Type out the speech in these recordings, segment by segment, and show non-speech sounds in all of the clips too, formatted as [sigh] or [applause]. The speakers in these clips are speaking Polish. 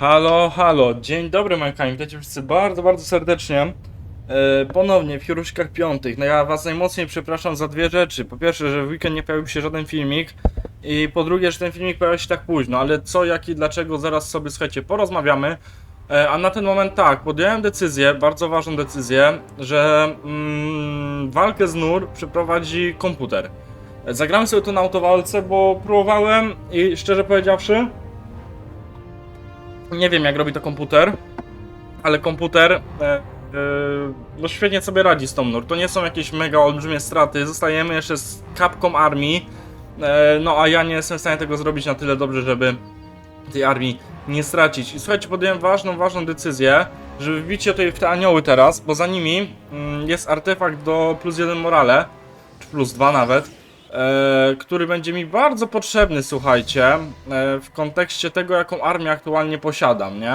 Halo, halo, dzień dobry moi kochani, witajcie wszyscy bardzo, bardzo serdecznie. E, Ponownie w Hiruszkach Piątych, no ja was najmocniej przepraszam za dwie rzeczy. Po pierwsze, że w weekend nie pojawił się żaden filmik. I po drugie, że ten filmik pojawił się tak późno, ale co, jak i dlaczego zaraz sobie, słuchajcie, porozmawiamy. E, A na ten moment tak, podjąłem decyzję, bardzo ważną decyzję, że mm, walkę z NUR przeprowadzi komputer. Zagrałem sobie to na autowalce, bo próbowałem i szczerze powiedziawszy nie wiem jak robi to komputer, ale komputer e, e, no świetnie sobie radzi z tą NUR. To nie są jakieś mega olbrzymie straty. Zostajemy jeszcze z kapką armii. E, no a ja nie jestem w stanie tego zrobić na tyle dobrze, żeby tej armii nie stracić. I słuchajcie, podjąłem ważną, ważną decyzję, żeby wbić się tutaj w te anioły teraz, bo za nimi mm, jest artefakt do plus jeden morale, czy plus dwa nawet który będzie mi bardzo potrzebny, słuchajcie, e, w kontekście tego, jaką armię aktualnie posiadam, nie?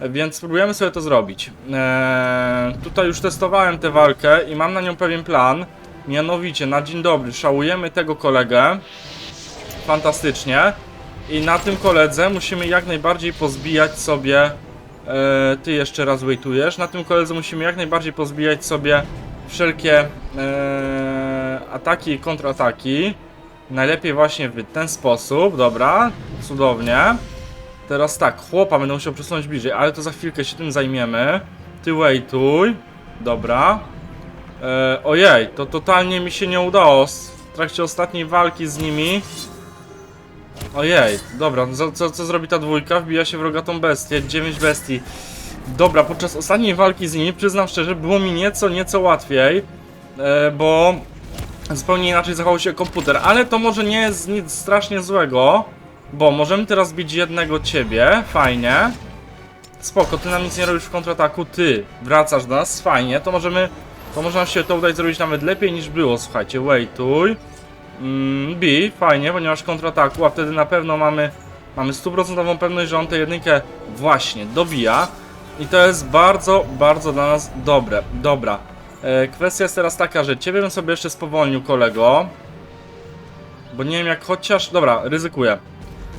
E, Więc spróbujemy sobie to zrobić. E, tutaj już testowałem tę walkę i mam na nią pewien plan. Mianowicie, na dzień dobry, szałujemy tego kolegę. Fantastycznie. I na tym koledze musimy jak najbardziej pozbijać sobie. E, ty jeszcze raz waitujesz. Na tym koledze musimy jak najbardziej pozbijać sobie wszelkie e, ataki i kontrataki. Najlepiej właśnie w ten sposób. Dobra, cudownie. Teraz tak, chłopa będę musiał przesunąć bliżej, ale to za chwilkę się tym zajmiemy. Ty waituj. Dobra. E, ojej, to totalnie mi się nie udało w trakcie ostatniej walki z nimi. Ojej, dobra, co, co, co zrobi ta dwójka? Wbija się w rogatą bestię, 9 bestii. Dobra, podczas ostatniej walki z nimi, przyznam szczerze, było mi nieco, nieco łatwiej, e, bo zupełnie inaczej zachował się komputer, ale to może nie jest nic strasznie złego, bo możemy teraz bić jednego ciebie, fajnie. Spoko, ty nam nic nie robisz w kontrataku, ty wracasz do nas, fajnie, to możemy, to można się to udać zrobić nawet lepiej niż było, słuchajcie, waituj. Mm, B, fajnie, ponieważ kontrataku, a wtedy na pewno mamy, mamy stuprocentową pewność, że on tę jedynkę właśnie dobija. I to jest bardzo, bardzo dla nas dobre. Dobra. E, kwestia jest teraz taka, że ciebie bym sobie jeszcze spowolnił, kolego. Bo nie wiem jak chociaż... Dobra, ryzykuję.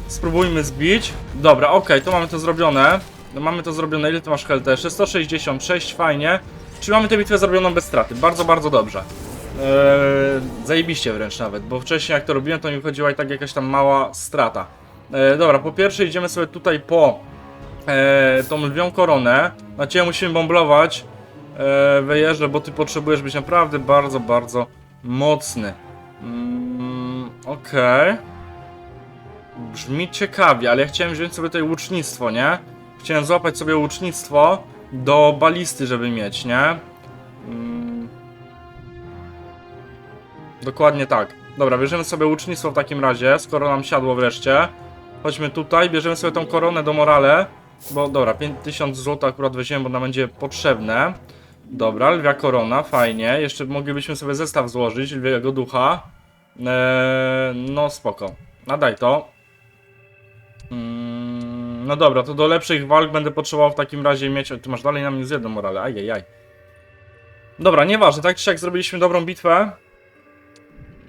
Spróbujmy zbić. Dobra, okej, to mamy to zrobione. No, mamy to zrobione. Ile ty masz health? Jeszcze 166, fajnie. Czyli mamy tę bitwę zrobioną bez straty. Bardzo, bardzo dobrze. Eee, zajebiście wręcz nawet, bo wcześniej jak to robiłem, to mi wychodziła i tak jakaś tam mała strata. Eee, dobra, po pierwsze idziemy sobie tutaj po e, tą lwią koronę. Na ciebie musimy bomblować e, wyjeżdżę, bo ty potrzebujesz być naprawdę bardzo, bardzo mocny. Mm, Okej. Brzmi ciekawie, ale ja chciałem wziąć sobie tutaj łucznictwo, nie? Chciałem złapać sobie łucznictwo do balisty, żeby mieć, nie? Mm. Dokładnie tak. Dobra, bierzemy sobie łucznictwo w takim razie, skoro nam siadło wreszcie. Chodźmy tutaj, bierzemy sobie tą koronę do morale. Bo dobra, 5000 zł akurat weźmiemy, bo nam będzie potrzebne. Dobra, lwia korona, fajnie. Jeszcze moglibyśmy sobie zestaw złożyć, lwiego ducha. Eee, no spoko. Nadaj to. Mm, no dobra, to do lepszych walk będę potrzebował w takim razie mieć... Ty masz dalej na minus jedną morale, ajajaj. Dobra, nieważne, tak czy siak zrobiliśmy dobrą bitwę.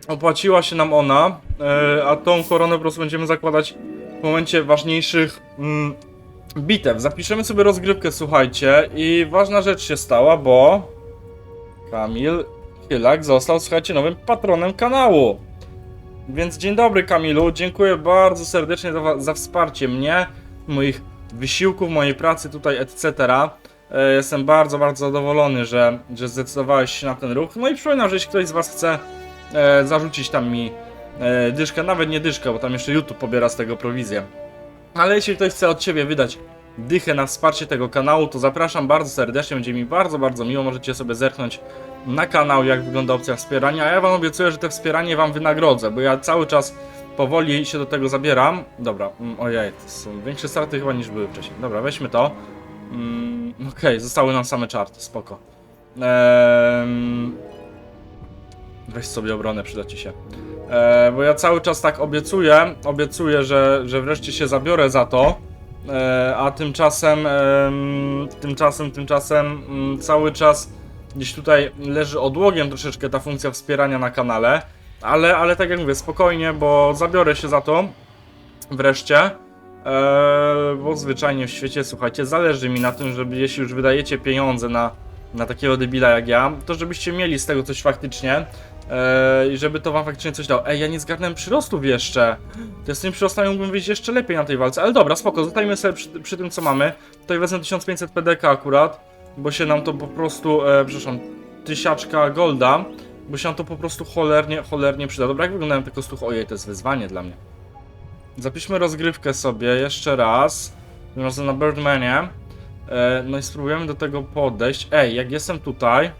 Opłaciła się nam ona, e, a tą koronę po prostu będziemy zakładać w momencie ważniejszych mm, bitew. Zapiszemy sobie rozgrywkę, słuchajcie, i ważna rzecz się stała, bo Kamil Chylak został, słuchajcie, nowym patronem kanału. Więc dzień dobry Kamilu, dziękuję bardzo serdecznie za, za wsparcie mnie, moich wysiłków, mojej pracy tutaj, etc. E, Jestem bardzo, bardzo zadowolony, że, że zdecydowałeś się na ten ruch. No i przypominam, że jeśli ktoś z Was chce e, zarzucić tam mi e, dyszkę, nawet nie dyszkę, bo tam jeszcze YouTube pobiera z tego prowizję. Ale jeśli ktoś chce od Ciebie wydać dychę na wsparcie tego kanału, to zapraszam bardzo serdecznie, będzie mi bardzo, bardzo miło. Możecie sobie zerknąć na kanał, jak wygląda opcja wspierania. A ja Wam obiecuję, że te wspieranie Wam wynagrodzę, bo ja cały czas powoli się do tego zabieram. Dobra, mm, ojej, to są większe straty chyba niż były wcześniej. Dobra, weźmy to. Mm, Okej, zostały nam same czarty, spoko. Ehm... Weź sobie obronę, przyda Ci się. E, bo ja cały czas tak obiecuję, obiecuję, że, że wreszcie się zabiorę za to, e, a tymczasem, em, tymczasem, tymczasem mm, cały czas gdzieś tutaj leży odłogiem troszeczkę ta funkcja wspierania na kanale, ale, ale tak jak mówię, spokojnie, bo zabiorę się za to wreszcie. Eee, bo zwyczajnie w świecie, słuchajcie, zależy mi na tym, żeby jeśli już wydajecie pieniądze na, na takiego debila jak ja, to żebyście mieli z tego coś faktycznie i żeby to wam faktycznie coś dało. Ej, ja nie zgarnąłem przyrostów jeszcze. To z tymi przyrostami mógłbym wyjść jeszcze lepiej na tej walce, ale dobra, spoko, zostajmy sobie przy, przy tym co mamy. Tutaj wezmę 1500 PDK akurat, bo się nam to po prostu, e, przepraszam, tysiaczka golda, bo się nam to po prostu cholernie, cholernie przyda. Dobra, jak wyglądają te kostuchy? Ojej, to jest wyzwanie dla mnie. Zapiszmy rozgrywkę sobie jeszcze raz. Tym razem na Birdmanie. E, no i spróbujemy do tego podejść. Ej, jak jestem tutaj.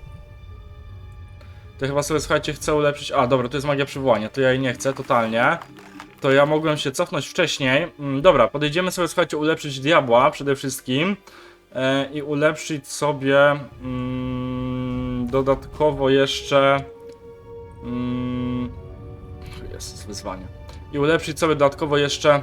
To chyba sobie, słuchajcie, chcę ulepszyć. A, dobra, to jest magia przywołania. To ja jej nie chcę totalnie. To ja mogłem się cofnąć wcześniej. Mm, dobra, podejdziemy sobie, słuchajcie, ulepszyć diabła przede wszystkim. E, I ulepszyć sobie mm, dodatkowo jeszcze. Mm, jest wyzwanie i ulepszyć sobie dodatkowo jeszcze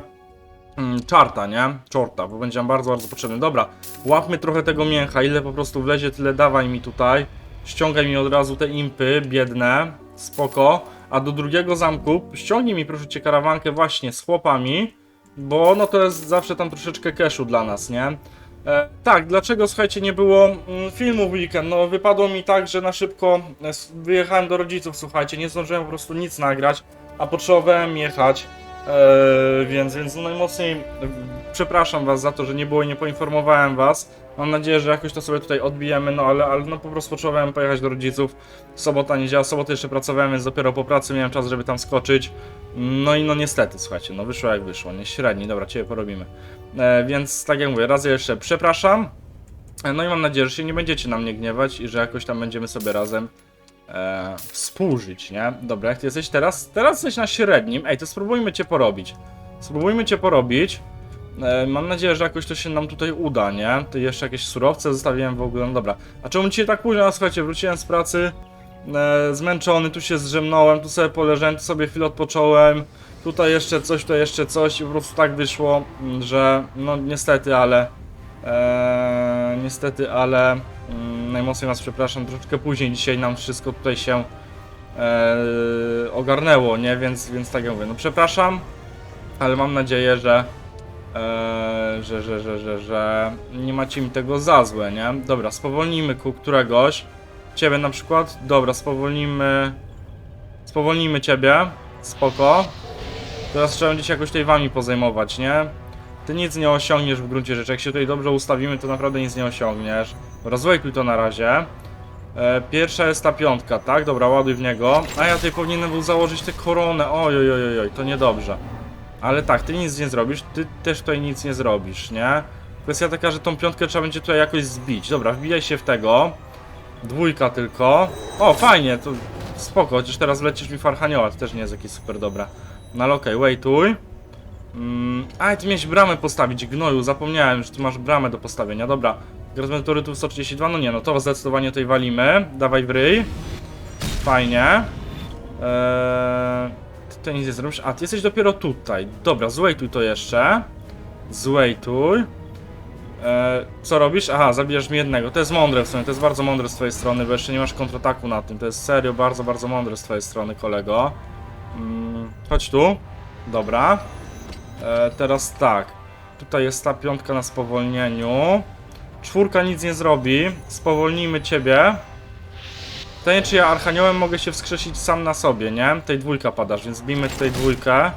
mm, czarta, nie? Czorta, bo będzie nam bardzo, bardzo potrzebny. Dobra, łapmy trochę tego mięcha, ile po prostu wlezie, tyle dawaj mi tutaj. Ściągaj mi od razu te impy, biedne, spoko. A do drugiego zamku ściągnij mi proszę cię karawankę właśnie z chłopami, bo no to jest zawsze tam troszeczkę cashu dla nas, nie? E, tak, dlaczego słuchajcie nie było mm, filmu w weekend? No wypadło mi tak, że na szybko e, wyjechałem do rodziców, słuchajcie, nie zdążyłem po prostu nic nagrać a potrzebowałem jechać, e, więc, więc najmocniej przepraszam was za to, że nie było i nie poinformowałem was. Mam nadzieję, że jakoś to sobie tutaj odbijemy, no ale, ale no po prostu potrzebowałem pojechać do rodziców. Sobota, niedziela, sobotę jeszcze pracowałem, więc dopiero po pracy miałem czas, żeby tam skoczyć. No i no niestety, słuchajcie, no wyszło jak wyszło, nie średni, dobra, ciebie porobimy. E, więc tak jak mówię, raz jeszcze przepraszam. E, No i mam nadzieję, że się nie będziecie na mnie gniewać i że jakoś tam będziemy sobie razem e, współżyć, nie? Dobra, jak ty jesteś teraz? Teraz jesteś na średnim. Ej, to spróbujmy cię porobić. Spróbujmy cię porobić. E, mam nadzieję, że jakoś to się nam tutaj uda, nie? To jeszcze jakieś surowce zostawiłem w ogóle, no dobra. A czemu dzisiaj tak późno? No, słuchajcie, wróciłem z pracy, e, zmęczony, tu się zrzemnąłem, tu sobie poleżałem, tu sobie chwilę odpocząłem. Tutaj jeszcze coś, tutaj jeszcze coś i po prostu tak wyszło, m, że no niestety, ale e, niestety, ale mm, najmocniej was przepraszam, troszeczkę później dzisiaj nam wszystko tutaj się e, ogarnęło, nie? Więc, więc tak jak mówię, no przepraszam, ale mam nadzieję, że, e, że, że, że, że, że nie macie mi tego za złe, nie? Dobra, spowolnijmy ku któregoś. Ciebie na przykład? Dobra, spowolnimy. Spowolnimy ciebie. Spoko. Teraz trzeba będzie się jakoś tutaj wami pozajmować, nie? Ty nic nie osiągniesz w gruncie rzeczy. Jak się tutaj dobrze ustawimy, to naprawdę nic nie osiągniesz. Rozwojkuj to na razie. E, pierwsza jest ta piątka, tak? Dobra, ładuj w niego. A ja tutaj powinienem był założyć tę koronę. Oj, oj, oj, oj, to niedobrze. Ale tak, ty nic nie zrobisz, ty też tutaj nic nie zrobisz, nie? Kwestia taka, że tą piątkę trzeba będzie tutaj jakoś zbić. Dobra, wbijaj się w tego. Dwójka tylko. O, fajnie, to spoko, chociaż teraz lecisz mi farhanioła, to też nie jest jakieś super dobra. No ale okej, waituj. Mm, a, ty miałeś bramę postawić, gnoju, zapomniałem, że ty masz bramę do postawienia, dobra. Grazmetorytów 132, no nie, no to zdecydowanie tutaj walimy. Dawaj w ryj. Fajnie. Eee, ty tutaj nic nie zrobisz. A, ty jesteś dopiero tutaj. Dobra, zwaituj to jeszcze. Zwaituj. Eee, co robisz? Aha, zabijasz mi jednego. To jest mądre w sumie, to jest bardzo mądre z twojej strony, bo jeszcze nie masz kontrataku na tym. To jest serio bardzo, bardzo mądre z twojej strony, kolego. Mm, chodź tu. Dobra. E, teraz tak. Tutaj jest ta piątka na spowolnieniu. Czwórka nic nie zrobi. Spowolnijmy ciebie. Pytanie, czy ja Archaniołem mogę się wskrzesić sam na sobie, nie? Tej dwójka padasz, więc bijmy tutaj dwójkę.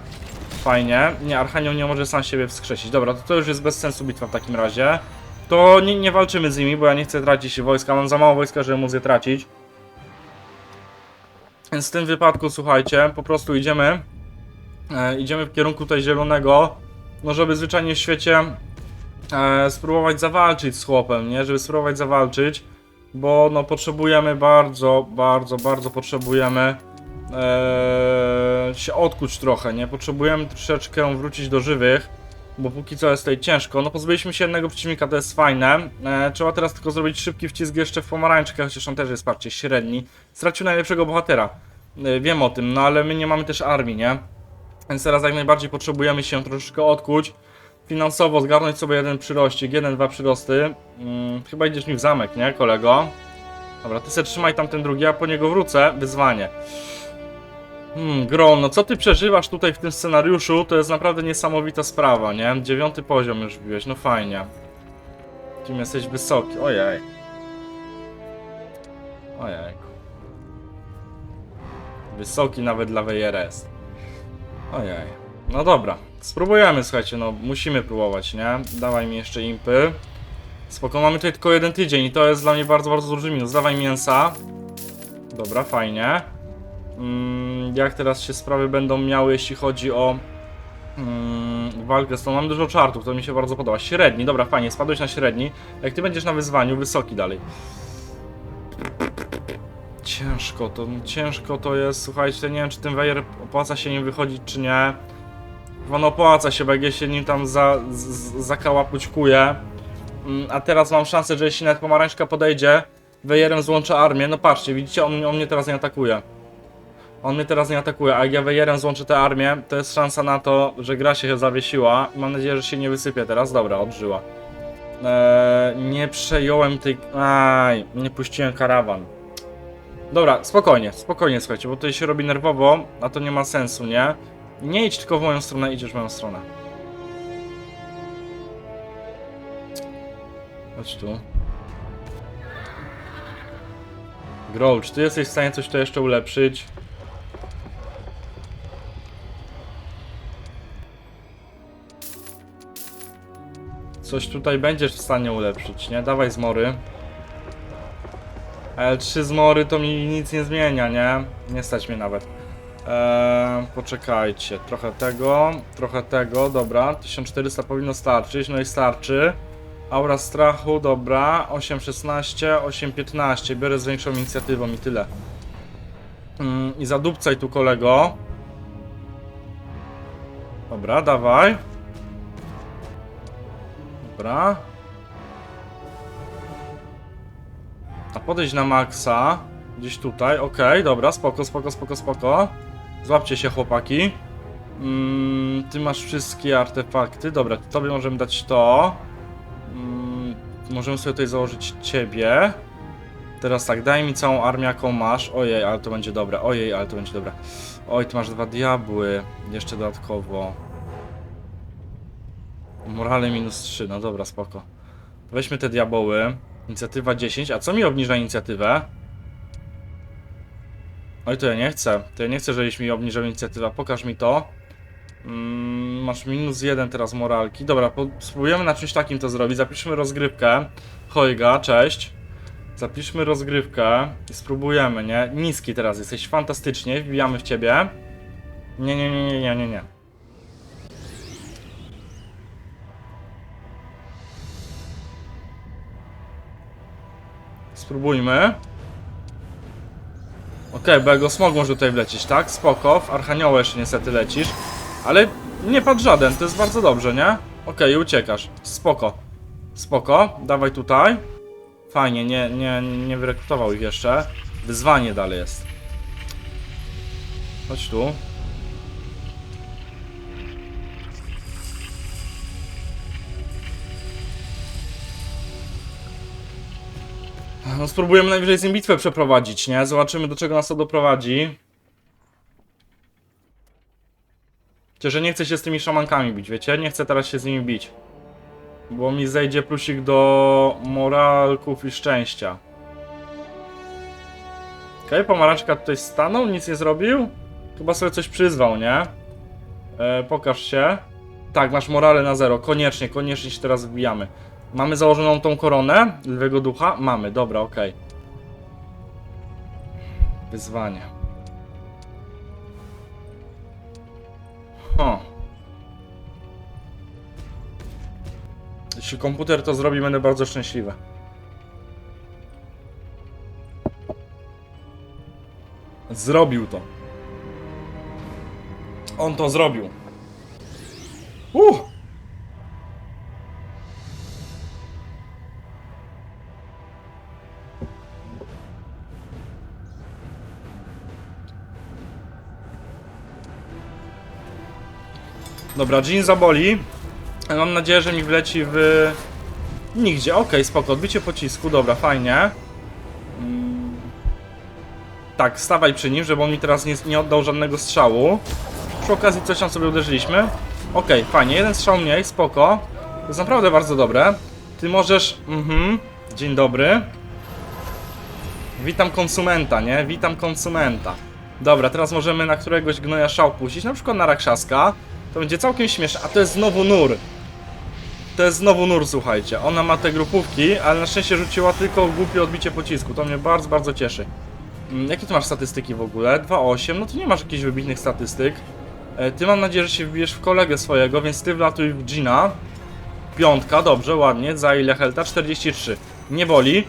Fajnie. Nie, Archanioł nie może sam siebie wskrzesić. Dobra, to, to już jest bez sensu bitwa w takim razie. To nie, nie walczymy z nimi, bo ja nie chcę tracić wojska. Mam za mało wojska, żeby móc je tracić. Więc w tym wypadku, słuchajcie, po prostu idziemy e, idziemy w kierunku tutaj zielonego, no żeby zwyczajnie w świecie e, spróbować zawalczyć z chłopem, nie? Żeby spróbować zawalczyć, bo no potrzebujemy bardzo, bardzo, bardzo potrzebujemy e, się odkuć trochę, nie? Potrzebujemy troszeczkę wrócić do żywych, bo póki co jest tutaj ciężko. No pozbyliśmy się jednego przeciwnika, to jest fajne. E, trzeba teraz tylko zrobić szybki wcisk jeszcze w pomarańczkę, chociaż on też jest parcie średni. Stracił najlepszego bohatera. E, wiem o tym, no ale my nie mamy też armii, nie? Więc teraz jak najbardziej potrzebujemy się troszeczkę odkuć. Finansowo zgarnąć sobie jeden przyrościk, jeden, dwa przyrosty. Hmm, chyba idziesz mi w zamek, nie, kolego? Dobra, ty se trzymaj tam ten drugi, a po niego wrócę. Wyzwanie. Hmm, Gron, no co ty przeżywasz tutaj w tym scenariuszu, to jest naprawdę niesamowita sprawa, nie? Dziewiąty poziom już wbiłeś, no fajnie. Tym jesteś wysoki, ojej. Ojej. Wysoki nawet dla WRS. Ojej. No dobra, spróbujemy, słuchajcie, no musimy próbować, nie? Dawaj mi jeszcze impy. Spoko, mamy tutaj tylko jeden tydzień i to jest dla mnie bardzo, bardzo duży minus. Dawaj mięsa. Dobra, fajnie. Mm, jak teraz się sprawy będą miały, jeśli chodzi o mm, walkę z tą? Mam dużo czartów, to mi się bardzo podoba. Średni, dobra, fajnie, spadłeś na średni. Jak ty będziesz na wyzwaniu, wysoki dalej. Ciężko to, ciężko to jest, słuchajcie, nie wiem czy ten wejer opłaca się nim wychodzić czy nie. On opłaca się, ja się nim tam za, z, zakałapućkuję. Mm, A teraz mam szansę, że jeśli nawet pomarańczka podejdzie, wejerem złączę armię. No patrzcie, widzicie, on, on mnie teraz nie atakuje. On mnie teraz nie atakuje, a jak ja wejerem złączę tę armię, to jest szansa na to, że gra się zawiesiła. Mam nadzieję, że się nie wysypie teraz. Dobra, odżyła. Eee, nie przejąłem tej... Aj, nie puściłem karawan. Dobra, spokojnie, spokojnie, słuchajcie, bo tutaj się robi nerwowo, a to nie ma sensu, nie? Nie idź tylko w moją stronę, idziesz w moją stronę. Chodź tu. Growl, czy ty jesteś w stanie coś tu jeszcze ulepszyć? Coś tutaj będziesz w stanie ulepszyć, nie? Dawaj zmory. Ale trzy zmory to mi nic nie zmienia, nie? Nie stać mnie nawet. Eee, poczekajcie, trochę tego, trochę tego, dobra, 1400 powinno starczyć, no i starczy. Aura strachu, dobra, 816, 815, biorę z większą inicjatywą i tyle. Mm, I zadupcaj tu kolego. Dobra, dawaj. Dobra. A podejść na maksa. Gdzieś tutaj, okej, dobra, spoko, spoko, spoko, spoko. Złapcie się chłopaki. Mm, ty masz wszystkie artefakty. Dobra, tobie możemy dać to. Mm, możemy sobie tutaj założyć ciebie. Teraz tak, daj mi całą armię jaką masz. Ojej, ale to będzie dobre. Ojej, ale to będzie dobre. Oj, ty masz dwa diabły. Jeszcze dodatkowo. Morale minus 3, no dobra, spoko. Weźmy te diaboły. Inicjatywa 10. A co mi obniża inicjatywę? Oj, to ja nie chcę. To ja nie chcę, żebyś mi obniżył inicjatywę. Pokaż mi to. Mm, masz minus 1 teraz moralki. Dobra, spróbujemy na czymś takim to zrobić. Zapiszmy rozgrywkę. Hojga, cześć. Zapiszmy rozgrywkę i spróbujemy, nie? Niski teraz jesteś fantastycznie. Wbijamy w ciebie. Nie, nie, nie, nie, nie, nie, nie. Spróbujmy. Okej, bo jego smog może tutaj wlecieć, tak? Spoko, w Archanioła jeszcze niestety lecisz. Ale nie padł żaden, to jest bardzo dobrze, nie? Okej, i uciekasz. Spoko. Spoko, dawaj tutaj. Fajnie, nie, nie, nie wyrekrutował ich jeszcze. Wyzwanie dalej jest. Chodź tu. No spróbujemy najwyżej z nim bitwę przeprowadzić, nie? Zobaczymy do czego nas to doprowadzi. Że nie chcę się z tymi szamankami bić, wiecie? Nie chcę teraz się z nimi bić. Bo mi zejdzie plusik do moralków i szczęścia. Okej, okay, pomarańczka tutaj stanął, nic nie zrobił. Chyba sobie coś przyzwał, nie? E, pokaż się. Tak, masz morale na zero. Koniecznie, koniecznie się teraz wbijamy. Mamy założoną tą koronę lwego ducha? Mamy, dobra, okej. Wyzwanie. Ho. Jeśli komputer to zrobi, będę bardzo szczęśliwy. Zrobił to. On to zrobił. Uh! Dobra, Jean zaboli. Mam nadzieję, że mi wleci w... Nigdzie, okej, spoko, odbicie pocisku, dobra, fajnie. Mm. Tak, stawaj przy nim, żeby on mi teraz nie, nie oddał żadnego strzału. Przy okazji coś tam sobie uderzyliśmy. Okej, fajnie, jeden strzał mniej, spoko. To jest naprawdę bardzo dobre. Ty możesz... Mhm, dzień dobry. Witam konsumenta, nie? Witam konsumenta. Dobra, teraz możemy na któregoś gnoja szał puścić, na przykład na Rakszaska. To będzie całkiem śmieszne. A to jest znowu nur. To jest znowu nur, słuchajcie. Ona ma te grupówki, ale na szczęście rzuciła tylko głupie odbicie pocisku. To mnie bardzo, bardzo cieszy. Mm, Jakie ty masz statystyki w ogóle? 2,8, no to nie masz jakichś wybitnych statystyk. E, Ty mam nadzieję, że się wbijesz w kolegę swojego, więc ty wlatuj w Gina. Piątka, dobrze, ładnie. Za ile helta? 43. Nie boli.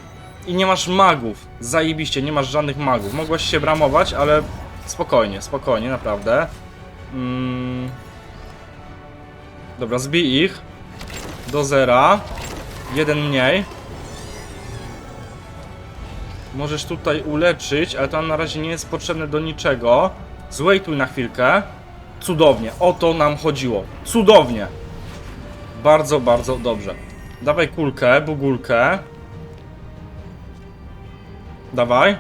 I nie masz magów. Zajebiście, nie masz żadnych magów. Mogłaś się bramować, ale spokojnie, spokojnie, naprawdę. Mm. Dobra, zbij ich. Do zera. Jeden mniej. Możesz tutaj uleczyć, ale to na razie nie jest potrzebne do niczego. Zwejtuj na chwilkę. Cudownie, o to nam chodziło. Cudownie. Bardzo, bardzo dobrze. Dawaj kulkę, bugulkę. Dawaj.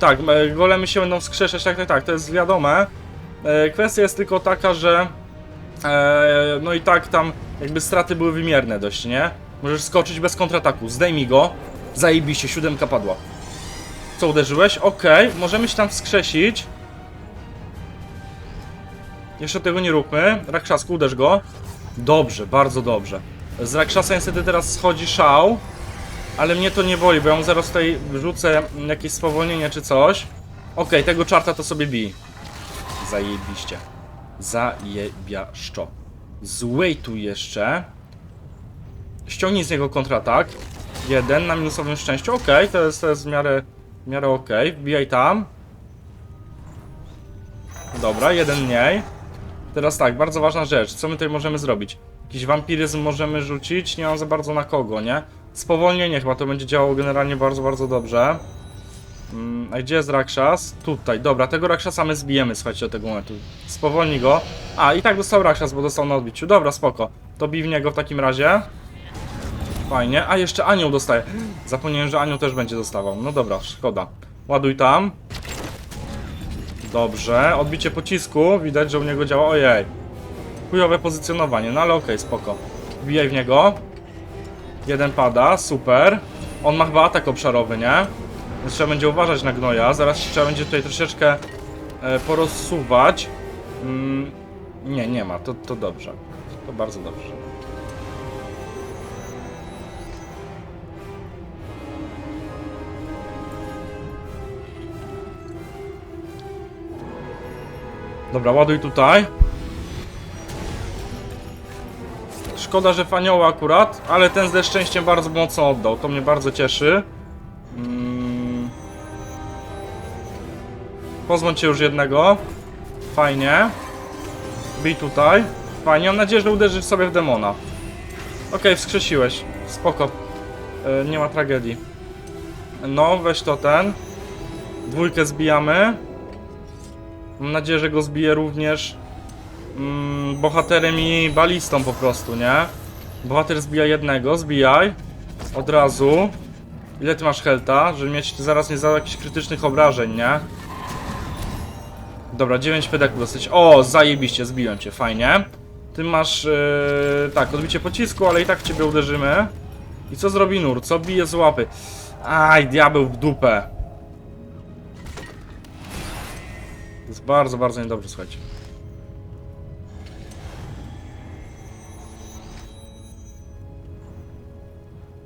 Tak, e, golemy się będą wskrzeszać, tak, tak, tak, to jest wiadome. E, Kwestia jest tylko taka, że e, no i tak tam jakby straty były wymierne dość, nie? Możesz skoczyć bez kontrataku, zdejmij go. Zajebiście, siódemka padła. Co, uderzyłeś? Okej, możemy się tam wskrzesić. Jeszcze tego nie róbmy. Rakszasku, uderz go. Dobrze, bardzo dobrze. Z Rakshasa niestety teraz schodzi szał. Ale mnie to nie boli, bo ja mu zaraz tutaj wrzucę jakieś spowolnienie czy coś. Okej, tego czarta to sobie bij. Zajebiście. Zajebiaszczo. Złej tu jeszcze. Ściągnij z niego kontratak. Jeden na minusowym szczęściu. Okej, to, jest, to jest w miarę, w miarę okej. Wbijaj tam. Dobra, jeden mniej. Teraz tak, bardzo ważna rzecz. Co my tutaj możemy zrobić? Jakiś wampiryzm możemy rzucić, nie mam za bardzo na kogo, nie? Spowolnienie chyba to będzie działało generalnie bardzo, bardzo dobrze. Mm, a gdzie jest Rakshas? Tutaj, dobra, tego Rakshasa my zbijemy, słuchajcie, do tego momentu. Spowolni go. A, i tak dostał Rakshas, bo dostał na odbiciu. Dobra, spoko. To bij w niego w takim razie. Fajnie. A, jeszcze Anioł dostaje. Zapomniałem, że Anioł też będzie dostawał. No dobra, szkoda. Ładuj tam. Dobrze, odbicie pocisku. Widać, że u niego działa. Ojej. Chujowe pozycjonowanie, no ale okej, spoko. Wbijaj w niego. Jeden pada, super. On ma chyba atak obszarowy, nie? Więc trzeba będzie uważać na gnoja. Zaraz trzeba będzie tutaj troszeczkę e, porozsuwać. Mm, nie, nie ma, to, to dobrze. To bardzo dobrze. Dobra, ładuj tutaj. Szkoda, że fanioła akurat, ale ten ze szczęściem bardzo mocno oddał. To mnie bardzo cieszy. Mm. Pozbądź się już jednego. Fajnie. Bij tutaj. Fajnie, mam nadzieję, że uderzysz sobie w demona. Okej, wskrzesiłeś. Spoko. E, nie ma tragedii. No, weź to ten. Dwójkę zbijamy. Mam nadzieję, że go zbije również mm, bohaterem i balistą po prostu, nie? Bohater zbija jednego, zbijaj. Od razu. Ile ty masz helta? Żeby mieć zaraz nie za jakichś krytycznych obrażeń, nie? Dobra, 9 pedeków dosyć. O, zajebiście, zbiłem cię, fajnie. Ty masz, yy, tak, odbicie pocisku, ale i tak w ciebie uderzymy. I co zrobi nur? Co bije z łapy? Aj, diabeł w dupę. To jest bardzo, bardzo niedobrze, słuchajcie.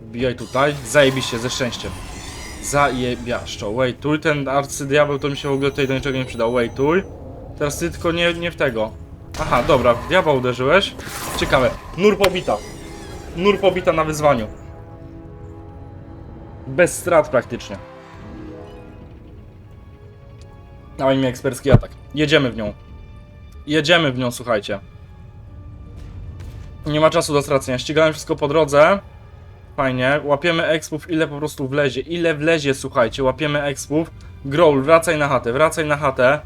Wbijaj tutaj. Zajebiście, ze szczęściem. Zajebiaszczo. Wejtuj. Ten arcydiabeł to mi się w ogóle tutaj do niczego nie przydał. Wejtuj. Teraz ty tylko nie, nie w tego. Aha, dobra. w Diabła uderzyłeś. Ciekawe. Nur pobita. Nur pobita na wyzwaniu. Bez strat praktycznie. Dawaj mi ekspercki atak. Jedziemy w nią. Jedziemy w nią, słuchajcie. Nie ma czasu do stracenia. Ścigałem wszystko po drodze. Fajnie. Łapiemy expów, ile po prostu wlezie. Ile wlezie, słuchajcie. Łapiemy expów. Growl, wracaj na chatę, wracaj na chatę.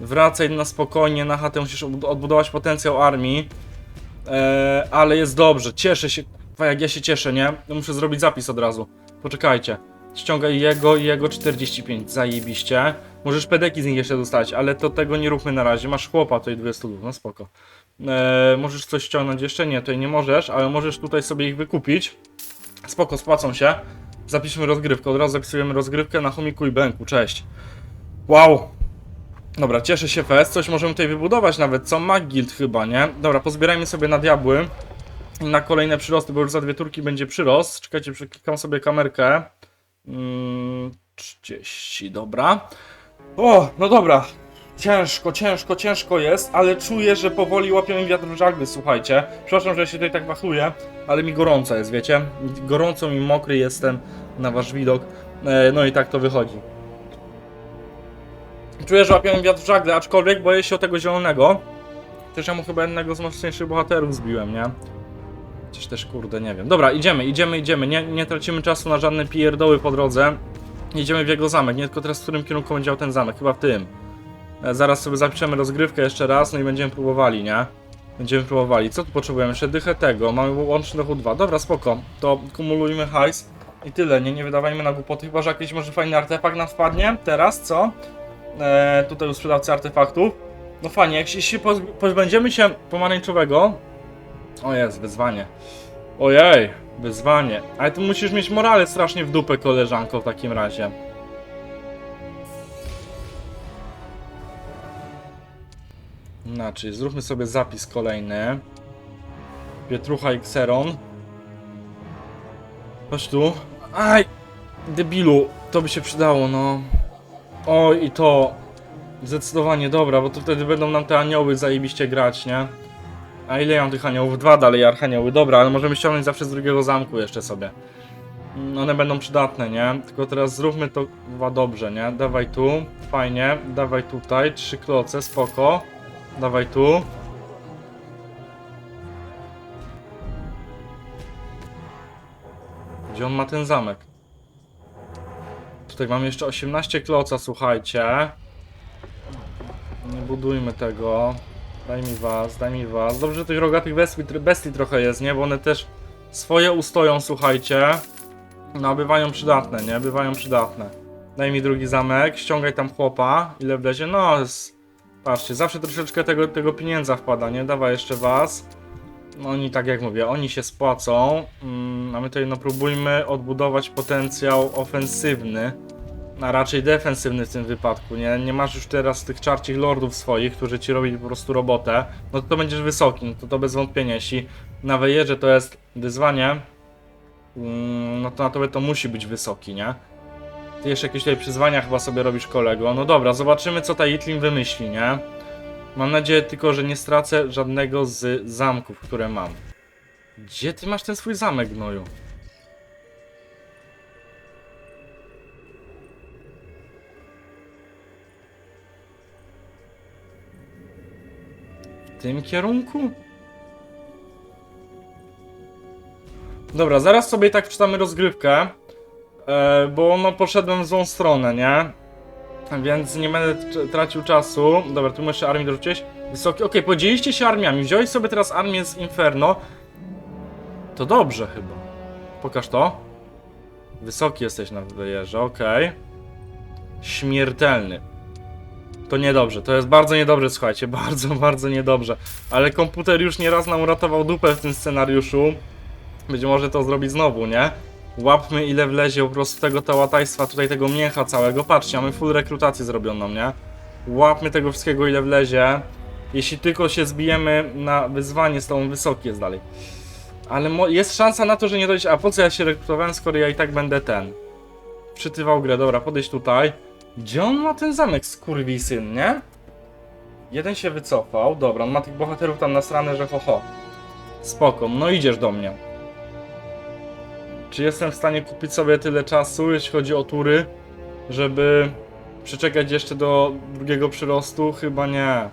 Wracaj na spokojnie na chatę. Musisz odbud- odbudować potencjał armii. Eee, ale jest dobrze. Cieszę się. Jak ja się cieszę, nie? Muszę zrobić zapis od razu. Poczekajcie. Ściągaj jego i jego 45, zajebiście. Możesz pedeki z nich jeszcze dostać, ale to tego nie róbmy na razie. Masz chłopa tutaj 200 lub, no spoko. Eee, możesz coś ściągnąć jeszcze? Nie, tutaj nie możesz, ale możesz tutaj sobie ich wykupić. Spoko, spłacą się. Zapiszmy rozgrywkę, od razu zapisujemy rozgrywkę na chomiku i bęku, cześć. Wow, Dobra, cieszę się fest, coś możemy tutaj wybudować nawet, co? Mag Guild chyba, nie? Dobra, pozbierajmy sobie na diabły na kolejne przyrosty, bo już za dwie turki będzie przyrost. Czekajcie, przeklikam sobie kamerkę. Mm, 30, dobra. O, no dobra. Ciężko, ciężko, ciężko jest, ale czuję, że powoli łapiemy wiatr w żagle, słuchajcie. Przepraszam, że się tutaj tak wachuję, ale mi gorąco jest, wiecie? Gorąco mi mokry jestem na wasz widok. E, no i tak to wychodzi. Czuję, że łapiemy wiatr w żagle, aczkolwiek boję się o tego zielonego. Też ja mu chyba jednego z mocniejszych bohaterów zbiłem, nie? Chociaż też kurde, nie wiem. Dobra, idziemy, idziemy, idziemy. Nie, nie tracimy czasu na żadne pierdoły po drodze. Idziemy w jego zamek, nie tylko teraz w którym kierunku będzie ten zamek, chyba w tym. E, Zaraz sobie zapiszemy rozgrywkę jeszcze raz, no i będziemy próbowali, nie? Będziemy próbowali. Co tu potrzebujemy? Jeszcze dychę tego, mamy łączny dochód 2. Dobra, spoko. To kumulujmy hajs i tyle, nie? Nie wydawajmy na głupoty, chyba że jakiś może fajny artefakt nam wpadnie. Teraz, co? e, tutaj u sprzedawcy artefaktów. No fajnie, jak się, jeśli poz, pozbędziemy się pomarańczowego... O jest, wyzwanie. Ojej, wyzwanie. Ale ty musisz mieć morale strasznie w dupę, koleżanko, w takim razie. Znaczy, zróbmy sobie zapis kolejny. Pietrucha i Xeron. Chodź tu. Aj! Debilu, to by się przydało, no. O i to zdecydowanie dobra, bo to wtedy będą nam te anioły zajebiście grać, nie? A ile ja mam tych aniołów? Dwa dalej archanioły, dobra, ale możemy ściągnąć zawsze z drugiego zamku jeszcze sobie. Mm, One będą przydatne, nie? Tylko teraz zróbmy to chyba dobrze, nie? Dawaj tu, fajnie, dawaj tutaj, trzy kloce, spoko. Dawaj tu. Gdzie on ma ten zamek? Tutaj mamy jeszcze 18 kloca, słuchajcie. Nie budujmy tego. Daj mi was, daj mi was. Dobrze, że tych rogatych bestii, bestii trochę jest, nie? Bo one też swoje ustoją, słuchajcie. No, bywają przydatne, nie? Bywają przydatne. Daj mi drugi zamek, ściągaj tam chłopa. Ile wlezie? No, jest... Patrzcie, zawsze troszeczkę tego, tego pieniądza wpada, nie? Dawaj jeszcze was. No oni, tak jak mówię, oni się spłacą, mm, a my tutaj no próbujmy odbudować potencjał ofensywny, a raczej defensywny w tym wypadku, nie? Nie masz już teraz tych czarcich lordów swoich, którzy ci robili po prostu robotę, no to, będziesz wysoki, no to to bez wątpienia, jeśli na wyjeździe to jest wyzwanie, mm, no to na tobie to musi być wysoki, nie? Ty jeszcze jakieś tutaj przyzwania chyba sobie robisz kolego, no dobra, zobaczymy co ta Itlin wymyśli, nie? Mam nadzieję tylko, że nie stracę żadnego z zamków, które mam. Gdzie ty masz ten swój zamek, gnoju? W tym kierunku? Dobra, zaraz sobie tak wczytamy rozgrywkę, bo no poszedłem w złą stronę, nie? Więc nie będę tr- tracił czasu. Dobra, tu jeszcze armię dorzuciłeś. Wysoki. Okej, podzieliście się armiami. Wziąłeś sobie teraz armię z Inferno. To dobrze chyba. Pokaż to. Wysoki jesteś na wyjeżdża, okej. Śmiertelny. To niedobrze, to jest bardzo niedobrze, słuchajcie, [laughs] bardzo, bardzo niedobrze. Ale komputer już nieraz nam uratował dupę w tym scenariuszu. Być może to zrobi znowu, nie? Łapmy ile wlezie po prostu tego tałatajstwa, tutaj tego mięcha całego. Patrzcie, mamy full rekrutację zrobioną, nie? Łapmy tego wszystkiego ile wlezie. Jeśli tylko się zbijemy na wyzwanie z tą wysoki jest dalej. Ale jest szansa na to, że nie dojdzie. A po co ja się rekrutowałem, skoro ja i tak będę ten? Przytywał grę, dobra, podejdź tutaj. Gdzie on ma ten zamek, syn, nie? Jeden się wycofał, dobra, on ma tych bohaterów tam nasrane, że ho ho. Spoko, no idziesz do mnie. Czy jestem w stanie kupić sobie tyle czasu, jeśli chodzi o tury, żeby przeczekać jeszcze do drugiego przyrostu? Chyba nie.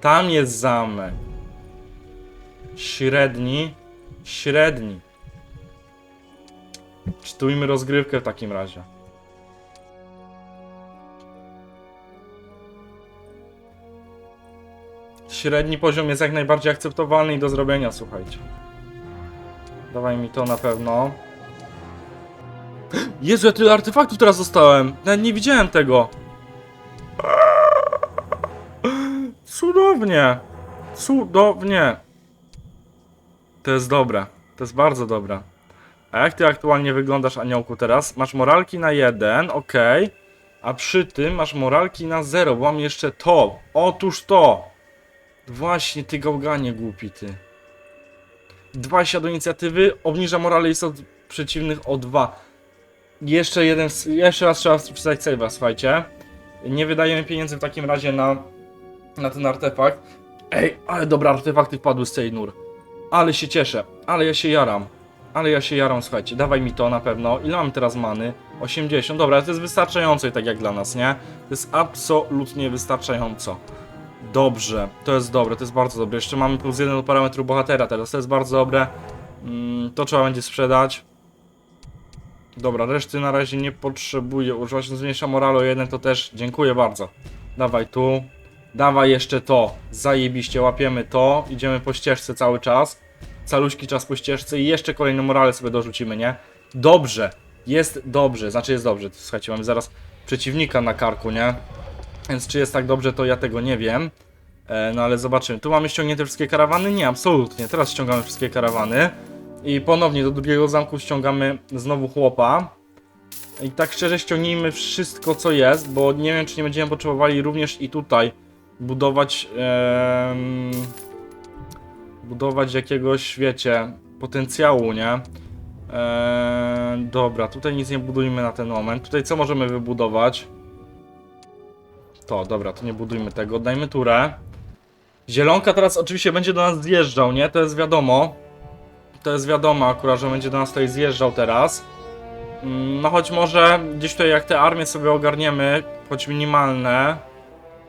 Tam jest zamek. Średni. Średni. Czytujmy rozgrywkę w takim razie. Średni poziom jest jak najbardziej akceptowalny i do zrobienia, słuchajcie. Dawaj mi to na pewno. Jezu, ja tyle artefaktów teraz dostałem. Nawet nie widziałem tego. Cudownie. Cudownie. To jest dobre. To jest bardzo dobre. A jak ty aktualnie wyglądasz, aniołku, teraz? Masz moralki na 1, ok. A przy tym masz moralki na 0, bo mam jeszcze to. Otóż to. Właśnie, ty gałganie głupi, ty. 20 do inicjatywy, obniża morale istot przeciwnych o 2. Jeszcze jeden, jeszcze raz trzeba wpisać save'a, słuchajcie. Nie wydajemy pieniędzy w takim razie na, na ten artefakt. Ej, ale dobre artefakty wpadły z Sejnur. Ale się cieszę, ale ja się jaram. Ale ja się jaram, słuchajcie, dawaj mi to na pewno. Ile mam teraz many? 80, dobra, to jest wystarczająco i tak jak dla nas, nie? To jest absolutnie wystarczająco. Dobrze, to jest dobre, to jest bardzo dobre. Jeszcze mamy plus jeden do parametru bohatera teraz, to jest bardzo dobre. Mm, to trzeba będzie sprzedać. Dobra, reszty na razie nie potrzebuję. Używa się zmniejsza moralu o jeden, to też dziękuję bardzo. Dawaj tu. Dawaj jeszcze to. Zajebiście, łapiemy to. Idziemy po ścieżce cały czas. Caluśki czas po ścieżce i jeszcze kolejne morale sobie dorzucimy, nie? Dobrze. Jest dobrze, znaczy jest dobrze. Słuchajcie, mamy zaraz przeciwnika na karku, nie? Więc czy jest tak dobrze, to ja tego nie wiem. E, no ale zobaczymy. Tu mamy ściągnięte wszystkie karawany? Nie, absolutnie. Teraz ściągamy wszystkie karawany. I ponownie do drugiego zamku ściągamy znowu chłopa. I tak szczerze ściągnijmy wszystko co jest, bo nie wiem czy nie będziemy potrzebowali również i tutaj budować em, budować jakiegoś, wiecie, potencjału, nie? Eee, dobra, tutaj nic nie budujmy na ten moment. Tutaj co możemy wybudować? To, dobra, to nie budujmy tego. Dajmy turę. Zielonka teraz oczywiście będzie do nas zjeżdżał, nie? To jest wiadomo. To jest wiadomo akurat, że będzie do nas tutaj zjeżdżał teraz. Mm, No choć może gdzieś tutaj jak te armie sobie ogarniemy, choć minimalne,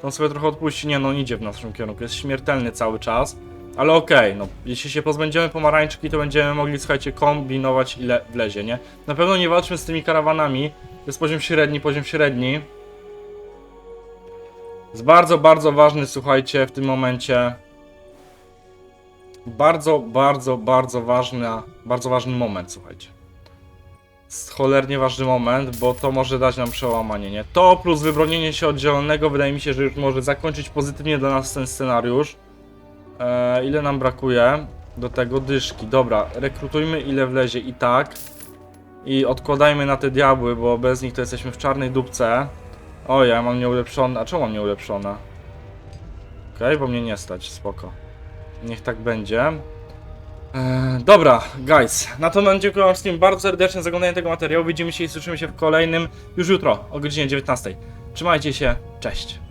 to on sobie trochę odpuści. Nie, no on idzie w naszym kierunku, jest śmiertelny cały czas. Ale okej, no jeśli się pozbędziemy pomarańczki, to będziemy mogli, słuchajcie, kombinować ile wlezie, nie? Na pewno nie walczmy z tymi karawanami. To jest poziom średni, poziom średni. Jest bardzo, bardzo ważny, słuchajcie, w tym momencie. Bardzo, bardzo, bardzo ważna, bardzo ważny moment, słuchajcie. Cholernie ważny moment, bo to może dać nam przełamanie, nie? To plus wybronienie się od zielonego wydaje mi się, że już może zakończyć pozytywnie dla nas ten scenariusz. Eee, ile nam brakuje do tego dyszki? Dobra, rekrutujmy ile wlezie i tak. I odkładajmy na te diabły, bo bez nich to jesteśmy w czarnej dupce. O, ja mam nieulepszone. A czemu mam nieulepszone? Okej, bo mnie nie stać, spoko. Niech tak będzie. Eee, dobra, guys. Na to moment dziękuję wszystkim bardzo serdecznie za oglądanie tego materiału. Widzimy się i słyszymy się w kolejnym już jutro o godzinie 19. Trzymajcie się, cześć.